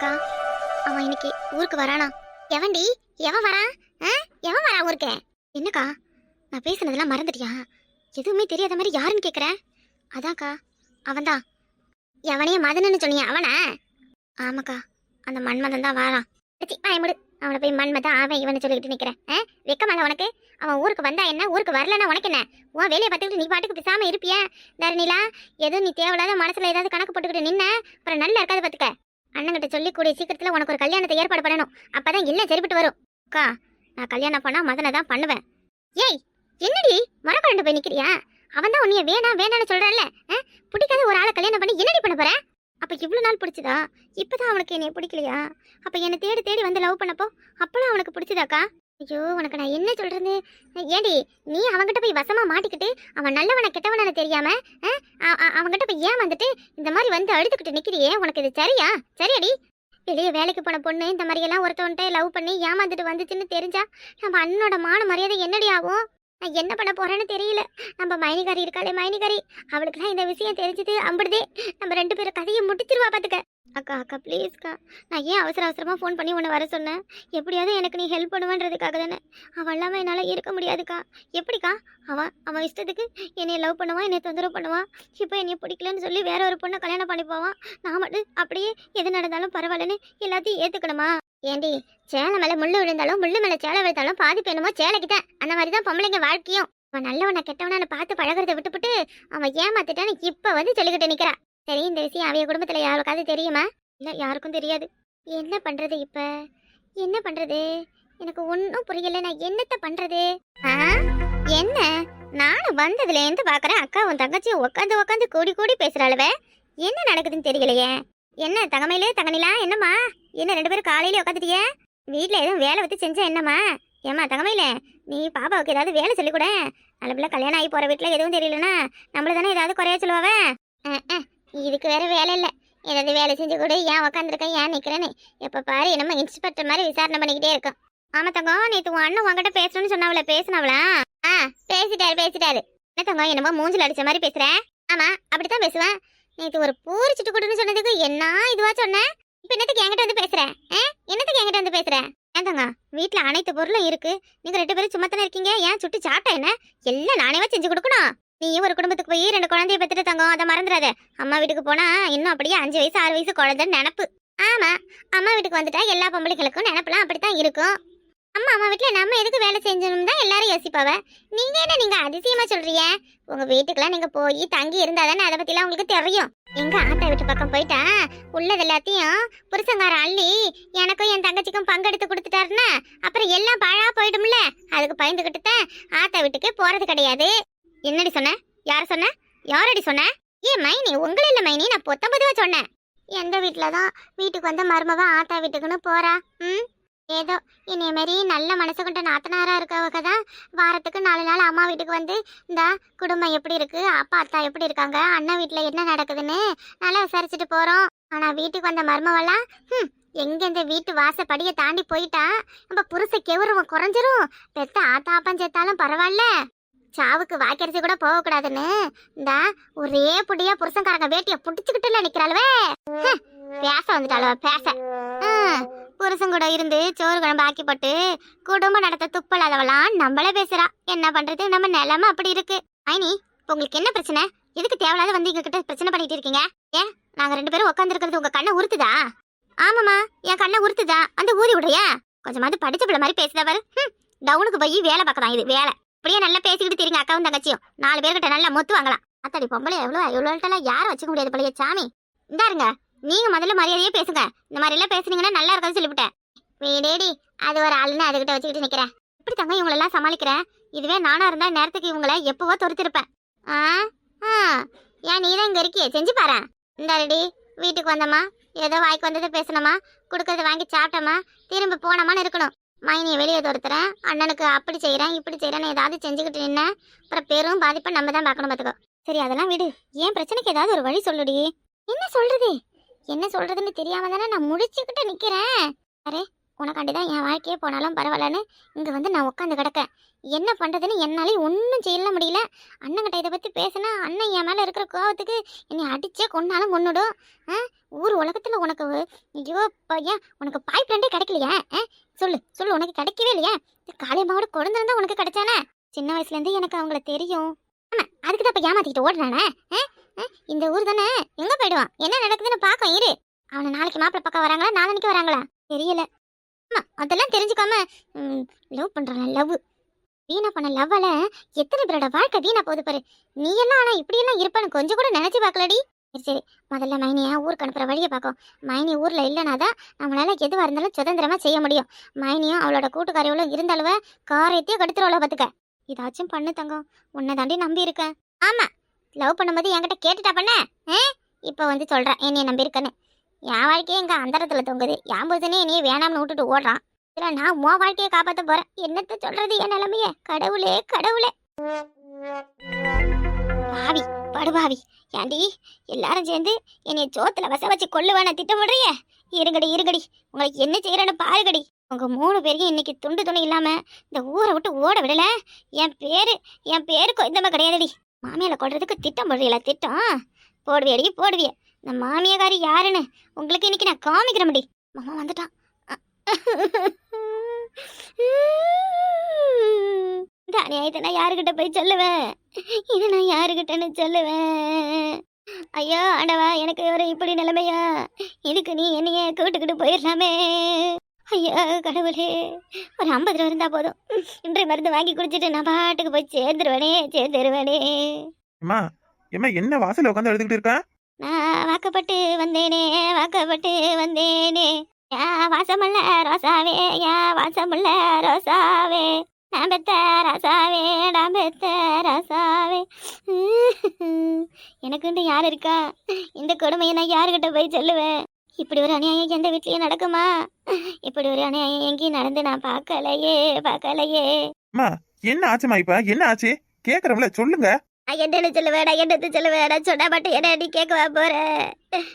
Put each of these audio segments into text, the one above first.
அக்கா அவன் இன்னைக்கு ஊருக்கு வரானா? எவன்டி? எவன் வரான் ஆ? எவன் வரான் ஊருக்கு? என்னக்கா? நான் பேசுனதெல்லாம் மறந்துட்டியா? எதுவுமே தெரியாத மாதிரி யாருன்னு கேட்குற அதான்க்கா அவன்தான் எவனையும் மதனன்னு சொன்னியா அவனா? ஆமாக்கா அந்த மன்மதன் தான் வாரான். சி, வாயை அவனை போய் மன்மதன் அவன் இவனை சொல்லிக்கிட்டு நிற்கிறேன் ஆ? வெக்கமால உனக்கு? அவன் ஊருக்கு வந்தா என்ன? ஊருக்கு வரலன்னா உனக்கு என்ன? உன் வேலையை பார்த்துக்கிட்டு நீ பாட்டுக்கு பேசாமல் இருப்பியா? தரணிலா எதுவும் நீ தேவையில்லாத மனசுல ஏதாவது கணக்கு போட்டுக்கிட்டு நின்ன? அப்புறம் நல்லா இருக்காது பார்த்துக்க அண்ணங்கிட்ட சொல்லி கூடிய சீக்கிரத்தில் உனக்கு ஒரு கல்யாணத்தை ஏற்பாடு பண்ணணும். அப்பதான் இல்ல சரிப்பட்டு வரும். அக்கா நான் கல்யாணம் பண்ணா மதனை தான் பண்ணுவேன். ஏய் என்னடி? மரக்கரண்டு போய் நிக்கிறியா? அவன் தான் உன்னைய வேணாம் வேணாம்னு சொல்றான்ல பிடிக்காத ஒரு ஆளை கல்யாணம் பண்ணி என்னடி பண்ண போகிறேன் அப்போ இவ்வளோ நாள் பிடிச்சதா? இப்பதான் அவனுக்கு என்னைய பிடிக்கலையா? அப்போ என்னை தேடி தேடி வந்து லவ் பண்ணப்போ அப்போலாம் அவனுக்கு பிடிச்சதாக்கா ஐயோ உனக்கு நான் என்ன சொல்றது? ஏடி நீ அவன்கிட்ட போய் வசமா மாட்டிக்கிட்டு அவன் நல்லவன கெட்டவன தெரியாம அவங்கிட்ட போய் ஏன் வந்துட்டு இந்த மாதிரி வந்து அழுதுகிட்டு நிக்கிறியே? உனக்கு இது சரியா? சரியாடி. வெளியே வேலைக்கு போன பொண்ணு இந்த மாதிரி எல்லாம் ஒருத்தவன்ட்ட லவ் பண்ணி ஏமாந்துட்டு வந்துச்சுன்னு தெரிஞ்சா நம்ம அண்ணனோட மான மரியாதை என்னடி ஆகும்? நான் என்ன பண்ண போறேன்னு தெரியல. நம்ம மைனிகாரி இருக்காளே மைனிகாரி. அவளுக்குலாம் இந்த விஷயம் தெரிஞ்சது அம்பிடுதே. நம்ம ரெண்டு பேரும் கதையை முடிச்சிருவா பாத்துக்க. அக்கா அக்கா ப்ளீஸ்க்கா நான் ஏன் அவசர அவசரமாக ஃபோன் பண்ணி உன்னை வர சொன்னேன்? எப்படியாவது எனக்கு நீ ஹெல்ப் பண்ணுவேன்றதுக்காக தானே? அவன் இல்லாமல் என்னால் இருக்க முடியாதுக்கா. எப்படிக்கா? அவன் அவன் இஷ்டத்துக்கு என்னை லவ் பண்ணுவான் என்னை தொந்தரவு பண்ணுவான் இப்போ என்னை பிடிக்கலன்னு சொல்லி வேற ஒரு பொண்ணை கல்யாணம் பண்ணி போவான் நான் மட்டும் அப்படியே எது நடந்தாலும் பரவாயில்லன்னு எல்லாத்தையும் ஏற்றுக்கணுமா ஏண்டி சேலை மேலே முள்ளு விழுந்தாலும் முள்ளு மேலே சேலை விழுந்தாலும் பாதி பேணுமோ சேலைக்கு தான் அந்த மாதிரி தான் பொம்பளைங்க வாழ்க்கையும். அவன் நல்லவனை கெட்டவனான்னு பார்த்து பழகுறத விட்டுப்புட்டு அவன் ஏமாத்திட்டான்னு இப்போ வந்து சொல்லிக்கிட்டு நிற்கிறான் தெரியும் தெரிசி விஷயம் அவைய குடும்பத்துல யாருக்காவது தெரியுமா? இல்லை யாருக்கும் தெரியாது. என்ன பண்ணுறது இப்போ? என்ன பண்ணுறது எனக்கு ஒன்றும் புரியல. நான் என்னத்த பண்ணுறது ஆ? என்ன? நானும் வந்ததுலேருந்து பார்க்குறேன் அக்கா அக்காவும் தங்கச்சியும் உட்காந்து உட்காந்து கூடி கூடி பேசுறாளுவே. என்ன நடக்குதுன்னு தெரியலையே. என்ன தங்கமையிலே தங்கனிலா என்னம்மா? என்ன ரெண்டு பேரும் காலையில உட்காந்துட்டியே வீட்டில் எதுவும் வேலை வச்சு செஞ்சா என்னம்மா? ஏம்மா தங்கமையில நீ பாப்பாவுக்கு ஏதாவது வேலை சொல்லிக் கூட. நல்ல பிள்ளை கல்யாணம் ஆகி போகிற வீட்டில் எதுவும் தெரியலனா நம்மள தானே ஏதாவது குறைய சொல்லுவாவே? இதுக்கு வேற வேலை இல்லை. ஏதாவது வேலை செஞ்சு கூட. ஏன் உக்காந்துருக்கேன் ஏன் நிற்கிறேன்னு எப்ப பாரு என்னமோ இன்ஸ்பெக்டர் மாதிரி விசாரணை பண்ணிக்கிட்டே இருக்கோம். ஆமா தங்கம் நேத்து உன் அண்ணன் உன்கிட்ட பேசணும்னு சொன்னாவல பேசினவளா? ஆ பேசிட்டாரு பேசிட்டாரு. என்ன தங்கம் என்னமோ மூஞ்சில் அடிச்ச மாதிரி பேசுற? ஆமா அப்படித்தான் பேசுவேன். நேற்று ஒரு பூரிச்சிட்டு கொடுன்னு சொன்னதுக்கு என்ன இதுவா சொன்ன? இப்போ என்னத்துக்கு என்கிட்ட வந்து பேசுறேன் ஆ? என்னத்துக்கு என்கிட்ட வந்து பேசுறேன் ஏன் தங்க வீட்ல அனைத்து பொருளும் இருக்கு. நீங்க ரெண்டு பேரும் சும்மா தானே இருக்கீங்க? ஏன் சுட்டு சாப்பிட்ட என்ன? எல்லாம் நானேவா செஞ்சு கொடுக்கணும்? நீ ஒரு குடும்பத்துக்கு போய் ரெண்டு குழந்தைய பெற்றுட்டு தங்கம் அதை மறந்துடாத. அம்மா வீட்டுக்கு போனா இன்னும் அப்படியே அஞ்சு வயசு ஆறு வயசு குழந்தைன்னு நினப்பு. ஆமா அம்மா வீட்டுக்கு வந்துட்டா எல்லா பொம்பளைகளுக்கும் நினப்பெல்லாம் அப்படித்தான் இருக்கும். அம்மா அம்மா வீட்டுல நம்ம எதுக்கு வேலை செஞ்சணும் தான் எல்லாரும் யோசிப்பாவ? நீங்க என்ன நீங்க அதிசயமா சொல்றீங்க? உங்க வீட்டுக்கெல்லாம் நீங்க போய் தங்கி இருந்தாதானே அதை பத்திலாம் உங்களுக்கு தெரியும். எங்க ஆத்தா வீட்டு பக்கம் போயிட்டா உள்ளது எல்லாத்தையும் புருஷங்கார அள்ளி எனக்கும் என் தங்கச்சிக்கும் பங்கெடுத்து கொடுத்துட்டாருன்னா அப்புறம் எல்லாம் பாழா போயிடும்ல? அதுக்கு பயந்துகிட்டு தான் ஆத்தா வீட்டுக்கு போறது கிடையாது. என்னடி சொன்ன? யார் சொன்ன? யாரடி சொன்ன? ஏன் மைனி உங்களை இல்ல மைனி நான் பொத்தம்பதுவா சொன்னேன். எந்த வீட்டுல தான் வீட்டுக்கு வந்த மருமவ ஆத்தா வீட்டுக்குன்னு போறா? ம்? ஏதோ என்னைய மாரி நல்ல மனசு கொண்ட நாத்தனாரா இருக்கவங்க தான் வாரத்துக்கு நாலு நாள் அம்மா வீட்டுக்கு வந்து இந்த குடும்பம் எப்படி இருக்கு? அப்பா அத்தா எப்படி இருக்காங்க? அண்ணன் வீட்டுல என்ன நடக்குதுன்னு? நல்லா விசாரிச்சுட்டு போறோம். ஆனா வீட்டுக்கு வந்த மருமவெல்லாம் ஹம், எங்கே இந்த வீட்டு வாசப்படியை தாண்டி போயிட்டா? நம்ம புருஷ கெவுருவம் குறைஞ்சிரும். பெத்த ஆத்தா அப்பன் சேர்த்தாலும் பரவாயில்ல. சாவுக்கு வாக்கரிசி கூட போகக்கூடாதுன்னு. இந்த ஒரே புடியா புருஷன்காரங்க வேட்டியை புடிச்சுக்கிட்டுல நிக்கிறாளுவே. பேச வந்துட்டாளுவ பேச. புருஷன் கூட இருந்து சோறு குழம்பு ஆக்கி போட்டு குடும்பம் நடத்த துப்பலாதவளாம் நம்மளே பேசுறா. என்ன பண்றது? நம்ம நிலமை அப்படி இருக்கு. ஐனி இப்ப உங்களுக்கு என்ன பிரச்சனை? எதுக்கு தேவையில்லாத வந்து எங்க கிட்ட பிரச்சனை பண்ணிட்டு இருக்கீங்க? ஏன்? நாங்க ரெண்டு பேரும் உட்காந்துருக்கிறது உங்க கண்ணை உறுத்துதா? ஆமாமா என் கண்ணை உறுத்துதா? அந்த ஊதி விடுறியா? கொஞ்சமாவது படிச்ச பிள்ளை மாதிரி பேசுதா பாரு. டவுனுக்கு போய் வேலை பார்க்கலாம் இது வேலை. அப்படியே நல்லா பேசிக்கிட்டு தெரியுங்க அக்காவும் தங்கச்சியும். நாலு பேர்கிட்ட நல்லா மொத்து வாங்கலாம். அத்தாடி பொம்பளை எவ்வளோ எவ்வளோட்டெல்லாம் யாரும் வச்சுக்க முடியாது பழைய சாமி. இந்தாருங்க நீங்கள் முதல்ல மரியாதையே பேசுங்க. இந்த மாதிரி எல்லாம் பேசுனீங்கன்னா நல்லா இருக்கான்னு சொல்லிவிட்டேன். வீடேடி அது ஒரு ஆளுன்னு அதுகிட்ட வச்சுக்கிட்டு நிற்கிறேன் இப்படி தங்க இவங்களெல்லாம் சமாளிக்கிறேன் இதுவே நானாக இருந்தால் நேரத்துக்கு இவங்கள எப்போவோ துரத்திருப்பேன். ஆ ஆ ஏன் நீ தான் இங்கே இருக்கியே? செஞ்சு பாரு. இந்தாருடி வீட்டுக்கு வந்தம்மா. ஏதோ வாய்க்கு வந்ததை பேசணுமா? கொடுக்கறத வாங்கி சாப்பிட்டோமா? திரும்ப போனோமான்னு இருக்கணும். மைனியை வெளியே துரத்துறேன் அண்ணனுக்கு அப்படி செய்கிறேன் இப்படி செய்கிறேன்னு ஏதாவது செஞ்சுக்கிட்டு நின்ன அப்புறம் பெரும் பாதிப்பை நம்ம தான் பார்க்கணும் பார்த்துக்கோ. சரி அதெல்லாம் விடு. ஏன் பிரச்சனைக்கு ஏதாவது ஒரு வழி சொல்லுடி. என்ன சொல்றது? என்ன சொல்றதுன்னு தெரியாம தானே நான் முடிச்சுக்கிட்டு நிற்கிறேன் அரே உனக்காண்டி தான் என் வாழ்க்கையே போனாலும் பரவாயில்லன்னு இங்கே வந்து நான் உட்காந்து கிடக்கேன். என்ன பண்ணுறதுன்னு என்னாலே ஒன்றும் செய்யல முடியல. அண்ணங்கிட்ட இதை பற்றி பேசினா அண்ணன் என் மேலே இருக்கிற கோவத்துக்கு என்னை அடித்தே கொன்னாலும் கொன்னுடும். ஆ? ஊர் உலகத்தில் உனக்கு ஐயோ பையன் உனக்கு பாய் ஃப்ரெண்டே கிடைக்கலையா? ஆ? சொல்லு சொல்லு உனக்கு கிடைக்கவே இல்லையா? காளியம்மாவோட குழந்தை உனக்கு கிடைச்சானே? சின்ன வயசுலேருந்து எனக்கு அவங்கள தெரியும். ஆமாம் அதுக்கு தான் இப்போ ஏமாற்றிக்கிட்டு ஓடுறானே? ஆ? ஆ, இந்த ஊர் தானே? எங்கே போயிடுவான்? என்ன நடக்குதுன்னு பார்க்கும் இரு. அவனை நாளைக்கு மாப்பிள்ளை பக்கம் வராங்களா? நாளைக்கு வராங்களா? தெரியல. அதெல்லாம் தெரிஞ்சுக்காம லவ் பண்ணுறான் லவ் வீணா பண்ண லவ்வால எத்தனை பேரோட வாழ்க்கை வீணா போகுது பாரு. நீ எல்லாம் ஆனா இப்படி எல்லாம் இருப்பேன்னு கொஞ்சம் கூட நினைச்சு பார்க்கலடி. சரி சரி. முதல்ல மைனியா ஊருக்கு அனுப்புற வழியை பார்க்கும் மைனி ஊரில் இல்லைனா தான் நம்மளால எதுவாக இருந்தாலும் சுதந்திரமாக செய்ய முடியும். மைனியும் அவளோட கூட்டுக்காரியோட இருந்தாலுவ காரியத்தையும் கடுத்துருவளோ பார்த்துக்க இதாச்சும் பண்ணு தங்கம். உன்னை தாண்டி நம்பி இருக்கேன். ஆமாம் லவ் பண்ணும்போது என்கிட்ட கேட்டுட்டா பண்ண. ஆ? இப்போ வந்து சொல்கிறேன் என்னைய நம்பியிருக்கேன்னு. என் வாழ்க்கையே எங்கள் அந்தரத்தில் தொங்குது. என் புருஷனே நீ வேணாம்னு விட்டுட்டு ஓடுறான். இல்லை நான் உன் வாழ்க்கையை காப்பாற்ற போகிறேன் என்னத்த சொல்கிறது என் நிலமையே? கடவுளே கடவுளே. பாவி படுபாவி. ஏண்டி எல்லாரும் சேர்ந்து என்னை சோத்தில் வச வச்சு கொள்ளுவான திட்டமிடுறிய இருங்கடி இருங்கடி. உங்களுக்கு என்ன செய்கிறேன்னு பாருங்கடி. உங்கள் மூணு பேரையும் இன்னைக்கு துண்டு துணி இல்லாமல் இந்த ஊரை விட்டு ஓட விடல. என் பேர் என் பேருக்கு இந்தமாதிரி கிடையாதுடி. மாமியால் கொள்றதுக்கு திட்டம் போடுறீங்களா? திட்டம்? போடுவியடி போடுவிய. இந்த மாமியக்காரி யாருன்னு உங்களுக்கு இன்னைக்கு நான் காமிக்கிறேன் முடி மாமா வந்துட்டான். இந்த அநியாயத்தை நான் யாருக்கிட்ட போய் சொல்லுவேன்? இதை நான் யாருக்கிட்டன்னு சொல்லுவேன்? ஐயோ ஆண்டவா எனக்கு ஒரு இப்படி நிலைமையா? இதுக்கு நீ என்னைய கூட்டுக்கிட்டு போயிடலாமே? ஐயா கடவுளே ஒரு ஐம்பது ரூபா இருந்தால் போதும். இன்றைய மருந்து வாங்கி குடிச்சிட்டு நான் பாட்டுக்கு போய் சேர்ந்துருவேனே சேர்ந்துருவேனே. அம்மா ஏம்மா என்ன வாசல் உட்காந்து எழுதிக்கிட்டு இருக்கேன் நான் வாக்கப்பட்டு வந்தேனே வாக்கப்பட்டு வந்தேனே. யா வாசமுள்ள ரோசாவே யா வாசமுள்ள ரோசாவே. நான் பெத்த ராசாவே நான் பெத்த ரசாவே. எனக்குன்ட்டு யார் இருக்கா? இந்த கொடுமையை நான் யாருக்கிட்ட போய் சொல்லுவேன்? இப்படி ஒரு அநியாயம் எந்த வீட்லயும் நடக்குமா? இப்படி ஒரு அநியாயம் எங்கேயும் நடந்து நான் பார்க்கலையே பார்க்கலையே. அம்மா என்ன ஆச்சுமா இப்ப? என்ன ஆச்சு? கேக்குறவங்கள சொல்லுங்க. நான் என்னன்னு சொல்லுவேன் நான் என்னத்து சொல்லுவேன் நான் சொன்னா மட்டும் என்ன நீ கேட்கவா போற?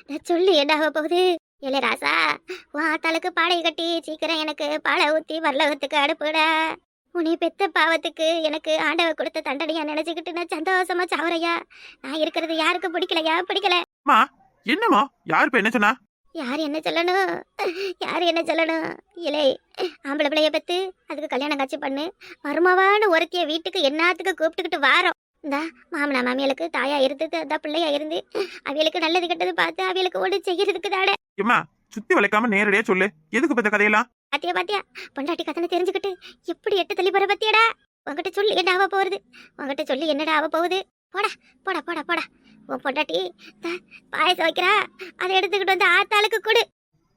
நான் சொல்லு என்ன ஆக போகுது? இல்ல ராசா உன் ஆத்தாளுக்கு பாடை கட்டி சீக்கிரம் எனக்கு பாலை ஊத்தி வரலகத்துக்கு அனுப்புடா. உன்னை பெத்த பாவத்துக்கு எனக்கு ஆண்டவ கொடுத்த தண்டனையா நினைச்சுக்கிட்டு நான் சந்தோஷமா சாவறையா நான் இருக்கிறது யாருக்கு பிடிக்கலையா? பிடிக்கல. என்னம்மா? யார் இப்ப என்ன சொன்னா? யார் என்ன சொல்லணும்? யார் என்ன சொல்லணும்? இலை ஆம்பளை பிள்ளைய பத்து அதுக்கு கல்யாணம் காட்சி பண்ணு. மருமவான ஒருத்திய வீட்டுக்கு என்னத்துக்கு கூப்பிட்டுக்கிட்டு வாரோம் இந்த மாமனா மாமியலுக்கு தாயா இருந்து அந்த பிள்ளையா இருந்து. அவியலுக்கு நல்லது கெட்டது பார்த்து அவியலுக்கு ஓடி செய்யறதுக்கு தாட சுத்தி வளைக்காம நேரடியா சொல்லு. எதுக்கு பத்த கதையெல்லாம்? பாத்தியா பாத்தியா பொண்டாட்டி கதனை தெரிஞ்சுக்கிட்டு எப்படி எட்டு தள்ளி போற பத்தியாடா? உங்ககிட்ட சொல்லி என்ன ஆக போகுது? உங்ககிட்ட சொல்லி என்னடா ஆக போகுது? போடா போடா போடா போடா. உன் பொண்டாட்டி த, பாயசம் வைக்கிறா. அதை எடுத்துக்கிட்டு வந்து ஆத்தாளுக்கு கொடு.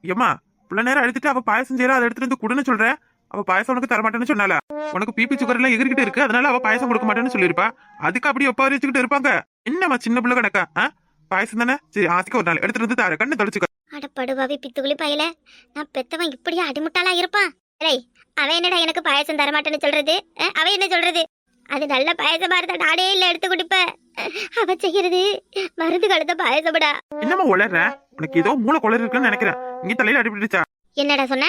ஏம்மா இவ்வளவு நேரம் அழுத்திட்டு அவ பாயசம் செய்யறா அதை எடுத்துட்டு வந்து குடுன்னு சொல்ற? அவ பாயசம் உனக்கு தர மாட்டேன்னு சொன்னால உனக்கு பிபி சுகர் எல்லாம் எகிரிக்கிட்டு இருக்கு அதனால அவ பாயசம் கொடுக்க மாட்டேன்னு சொல்லிருப்பா அதுக்கு அப்படி ஒப்பா வச்சுக்கிட்டு இருப்பாங்க. என்னம்மா சின்ன பிள்ளை கணக்கா ஆ? பாயசம் தானே? சரி ஆசிக்க ஒரு நாள் எடுத்துட்டு வந்து தார கண்ணு தொடச்சுக்க அடப்படுவாவி பித்துக்குளி பயல. நான் பெத்தவன் இப்படியா அடிமுட்டாளா இருப்பான்? ஏய் அவன் என்னடா எனக்கு பாயசம் தர மாட்டேன்னு சொல்றது அவன் என்ன சொல்றது? அது நல்ல பாயசமா இருந்தா நானே இல்ல எடுத்து குடிப்ப அவ செய்யறது மருந்து கலந்த பாயசம்டா. என்னம்மா உளர்ற? உனக்கு ஏதோ மூளை குளர் இருக்குன்னு நினைக்கிறேன். இங்க தலையில அடிபட்டுச்சா என்னடா சொன்ன?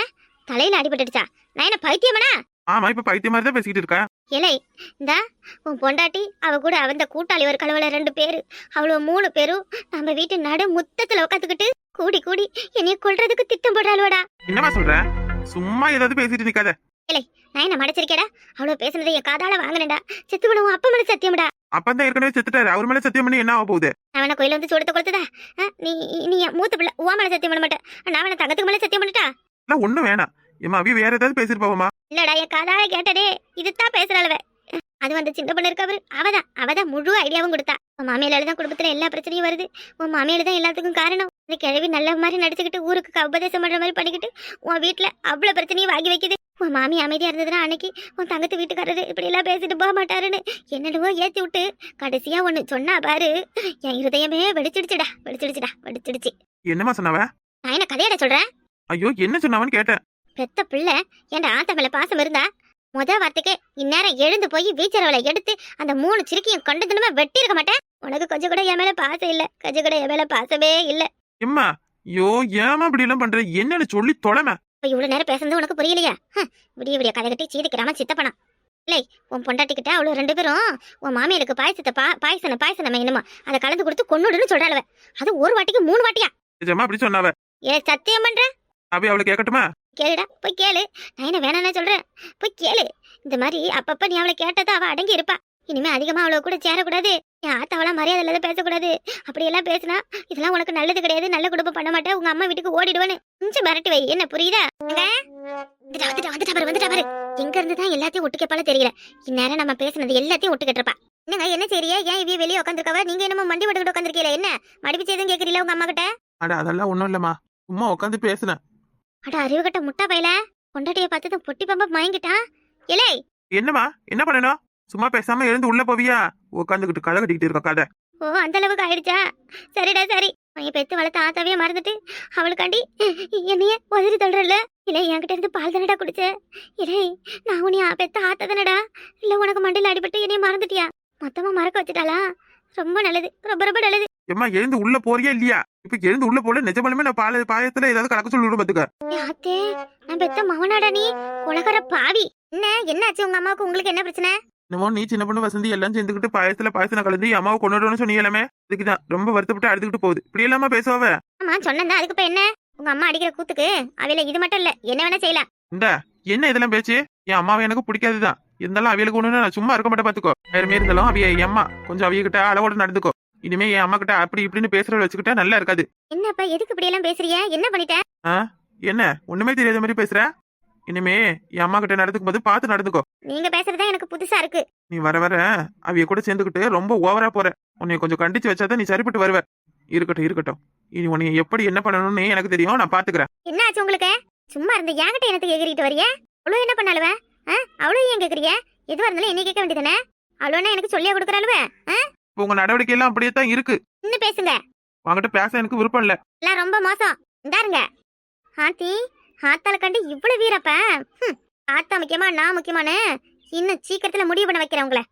தலையில அடிபட்டுடுச்சா நான் என்ன பைத்தியமனா? ஆமா இப்ப பைத்திய மாதிரி தான் பேசிக்கிட்டு இருக்க. இலை இந்த உன் பொண்டாட்டி அவ கூட அவந்த கூட்டாளி ஒரு கலவல ரெண்டு பேரு அவ்வளவு மூணு பேரும் நம்ம வீட்டு நடு முத்தத்துல உட்காந்துக்கிட்டு கூடி கூடி என்னைய கொல்றதுக்கு திட்டம் போடுறாளுவடா. என்னம்மா சொல்ற? சும்மா ஏதாவது பேசிட்டு நிக்காத. நான் என்ன மடைச்சிருக்கேடா? அவ்வளவு பேசுனதை என் காதால வாங்கினடா செத்து போன உன் அப்பா மேல சத்தியம்டா. அப்பந்தான் ஏற்கனவே செத்துட்டாரு. அவர் மேல சத்தியம் பண்ணி என்ன ஆக போகுது? நான் வேணா கோயில வந்து சூடத்தை கொடுத்ததா நீ நீ என் மூத்த பிள்ளை உன் மேல சத்தியம் பண்ண மாட்டேன் நான் வேணா தங்கத்துக்கு மேல சத்தியம் பண்ணிட்டா? எல்லாம் ஒண்ணும் வேணாம். ஏம்மா அவி வேற ஏதாவது பேசிட்டு போவோமா? இல்லடா என் காதால கேட்டடே இதுதான் பேசுறாளுவ. அது வந்து சின்ன பொண்ணு இருக்கவரு அவதான். அவதான் முழு ஐடியாவும் கொடுத்தா. உன் மாமியால தான் குடும்பத்துல எல்லா பிரச்சனையும் வருது. உன் மாமியால தான் எல்லாத்துக்கும் காரணம். இந்த கிழவி நல்ல மாதிரி நடிச்சுக்கிட்டு ஊருக்கு உபதேசம் பண்ற மாதிரி பண்ணிக்கிட்டு உன் வீட்டுல அவ்வளவு பிரச்சனையும் வாங்கி வைக்குது. உன் மாமி அமைதியா இருந்ததுன்னா அன்னைக்கு உன் தங்கத்து வீட்டுக்காரரு இப்படி எல்லாம் பேசிட்டு போக மாட்டாருன்னு என்னடவோ ஏத்தி விட்டு கடைசியா ஒண்ணு சொன்னா பாரு என் இருதயமே வெடிச்சிடுச்சுடா வெடிச்சிடுச்சுடா வெடிச்சிடுச்சு. என்னம்மா சொன்னவ? நான் என்ன கதையட சொல்றேன்? ஐயோ என்ன சொன்னவன்னு கேட்டேன். பெத்த பிள்ளை என் ஆத்த மேல பாசம் இருந்தா? முத வார்த்தைக்கு இந்நேரம் எழுந்து போய் வீச்சரவலை எடுத்து அந்த மூணு சிறுக்கியும் கண்டு தினமே வெட்டி இருக்க மாட்டேன். உனக்கு கொஞ்சம் கூட என் மேல பாசம் இல்ல. கொஞ்சம் கூட என் மேல பாசமே இல்ல. எம்மா ஐயோ ஏமா இப்படி எல்லாம் பண்ற? என்னன்னு சொல்லி தொலைம. இப்ப இவ்வளவு நேரம் பேசுறது உனக்கு புரியலையா? விடிய விடிய கதை கட்டி சீதிக்கிறாம சித்தப்பனா. இல்லை உன் பொண்டாட்டிக்கிட்ட அவ்வளோ ரெண்டு பேரும் உன் மாமியாருக்கு பாயசத்தை பா பாயசன பாயசனம் என்னமா அதை கலந்து கொடுத்து கொன்னுடுன்னு சொல்றாளுவ. அது ஒரு வாட்டிக்கு மூணு வாட்டியா? நிஜமா அப்படி சொன்னாவ. ஏ சத்தியம் பண்ற? அபி அவளை கேட்கட்டுமா கேளுடா போய் கேளு. நான் என்ன வேணாம்னு சொல்றேன்? போய் கேளு. இந்த மாதிரி அப்பப்ப நீ அவளை கேட்டதா அவ அடங்கி இருப்பா. இனிமே அதிகமா அவளை கூட சேரக்கூடாது. என் ஆத்தாவளா மரியாதை இல்லாத பேசக்கூடாது. அப்படியெல்லாம் பேசினா இதெல்லாம் உனக்கு நல்லது கிடையாது நல்ல குடும்பம் பண்ண மாட்டேன் உங்க அம்மா வீட்டுக்கு ஓடிடுவேன்னு. கொஞ்சம் மிரட்டி வை. என்ன புரியுதா? வந்துட்டா வந்துட்டா வந்துட்டா பாரு வந்துட்டா பாரு. எங்க இருந்து தான் எல்லாத்தையும் ஒட்டு கேட்பால தெரியல. இந்நேரம் நம்ம பேசுனது எல்லாத்தையும் ஒட்டு கேட்டிருப்பா என்னங்க என்ன சரியா ஏன் இவிய வெளியே உட்காந்துருக்கவ நீங்க என்னமோ மண்டி போட்டுக்கிட்டு உட்காந்துருக்கீல என்ன? மடிப்பிச்சு எதுவும் கேக்குறீல உங்க அம்மா கிட்ட அதெல்லாம் ஒண்ணும் இல்லம்மா. சும்மா உட்காந்து பேசுனேன். அட அறிவு கட்ட முட்டா பையல. பொண்டாட்டிய பார்த்ததும் பொட்டி பம்ப மயங்கிட்டான். இலை என்னம்மா? என்ன பண்ணணும்? சும்மா பேசாம எழுந்து உள்ள போவியா? உட்காந்துக்கிட்டு கதை கட்டிக்கிட்டு இருக்க கதை. ஓ அந்த அளவுக்கு ஆயிடுச்சா? சரிடா சரி. பையன் பெத்து வளர்த்த ஆத்தாவே மறந்துட்டு அவளுக்காண்டி என்னைய உதறி தள்ளுறல இல்லை என்கிட்ட இருந்து பால் தானடா குடிச்ச? இல்லை நான் உன்னைய பெத்த ஆத்தா தானடா? இல்லை உனக்கு மண்டையில் அடிபட்டு என்னைய மறந்துட்டியா? மொத்தமா மறக்க வச்சுட்டாளா? ரொம்ப நல்லது. ரொம்ப ரொம்ப நல்லது. எம்மா எழுந்து உள்ள போறியா இல்லையா? இப்ப எழுந்து உள்ள போல நிஜமாலுமே நான் பால பாயத்துல ஏதாவது கலக்க சொல்லி பாத்துக்க. ஏய் ஆத்தே நான் பெத்த மவனாடா நீ? பாவி. என்ன என்னாச்சு உங்க அம்மாவுக்கு? உங்களுக்கு என்ன பிரச்சனை? என்னமோ நீ சின்ன பொண்ணு வசந்தி எல்லாம் சேர்ந்துக்கிட்டு பாயசத்துல பாயசம் கலந்து என் அம்மாவை கொண்டுடணும்னு சொன்னீங்களாமே? இதுக்குதான். ரொம்ப வருத்தப்பட்டு அழுதுகிட்டு போகுது. இப்படி எல்லாமா பேசுவாவ ஆமா சொன்னேன் அதுக்கு இப்ப என்ன? உங்க அம்மா அடிக்கிற கூத்துக்கு அவையில இது மட்டும் இல்ல. என்ன வேணா செய்யலாம். இந்த என்ன இதெல்லாம் பேச்சு? என் அம்மாவை எனக்கு பிடிக்காதுதான். இருந்தாலும் அவியலுக்கு ஒண்ணு நான் சும்மா இருக்க மாட்டேன் பாத்துக்கோ. வேறுமே இருந்தாலும் அவிய என் அம்மா கொஞ்சம் அவிய கிட்ட அளவோட நடந்துக்கோ. இனிமே என் அம்மா கிட்ட அப்படி இப்படின்னு பேசுறத வச்சுக்கிட்டா நல்லா இருக்காது. என்னப்பா எதுக்கு இப்படி எல்லாம் பேசுறிய என்ன பண்ணிட்ட? என்ன? ஒண்ணுமே தெரியாத மாதிரி பேசுற? இனிமே என் அம்மா கிட்ட நடந்துக்கும் போது பார்த்து நடந்துக்கோ. நீங்க பேசுறதா எனக்கு புதுசா இருக்கு. நீ வர வர அவிய கூட சேர்ந்துக்கிட்டு ரொம்ப ஓவரா போற. உன்னை கொஞ்சம் கண்டிச்சு வச்சாதான் நீ சரிப்பட்டு வருவ. இருக்கட்டும் இருக்கட்டும். இனி உன்னை எப்படி என்ன பண்ணணும்னு எனக்கு தெரியும் நான் பாத்துக்கிறேன். என்ன ஆச்சு உங்களுக்கு? சும்மா இருந்த என்கிட்ட எனக்கு கேக்குறிட்டு வரிய? அவ்வளவு என்ன பண்ணாலுவ? அவ்வளவு ஏன் கேக்குறிய எதுவா இருந்தாலும் என்ன கேட்க வேண்டியதானே அவ்வளோனா எனக்கு சொல்லியா கொடுக்குறாளுவ? இப்ப உங்க நடவடிக்கை எல்லாம் அப்படியே தான் இருக்கு. இன்னும் பேசுங்க. உங்ககிட்ட பேச எனக்கு விருப்பம் இல்ல. எல்லாம் ரொம்ப மோசம். இந்தாருங்க. ஆத்தி ஆத்தால கண்டு இவ்வளவு வீரப்ப. ஆத்தா முக்கியமா நான் முக்கியமான இன்னும் சீக்கிரத்துல முடிவு பண்ண வைக்கிறேன் உங்களை.